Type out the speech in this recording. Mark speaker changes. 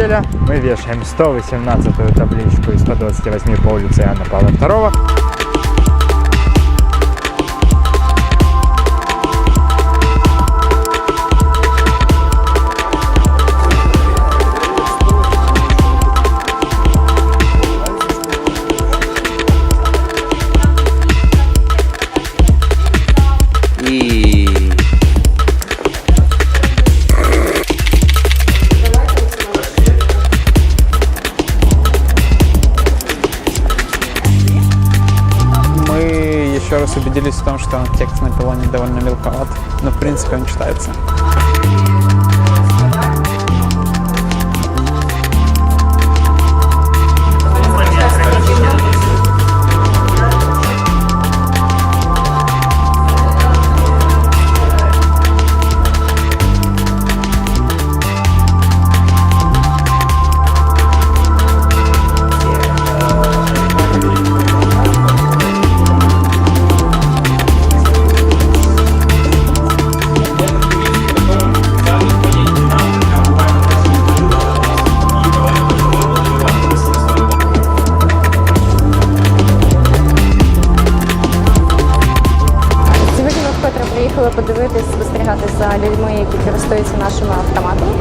Speaker 1: года мы вешаем 118-ю табличку из 128 по улице Иоанна Павла II.
Speaker 2: И
Speaker 3: еще раз убедились в том, что текст на пилоне довольно мелковат, но в принципе он читается.
Speaker 4: приїхали подивитись, спостерігати за людьми, які користуються нашими автоматами.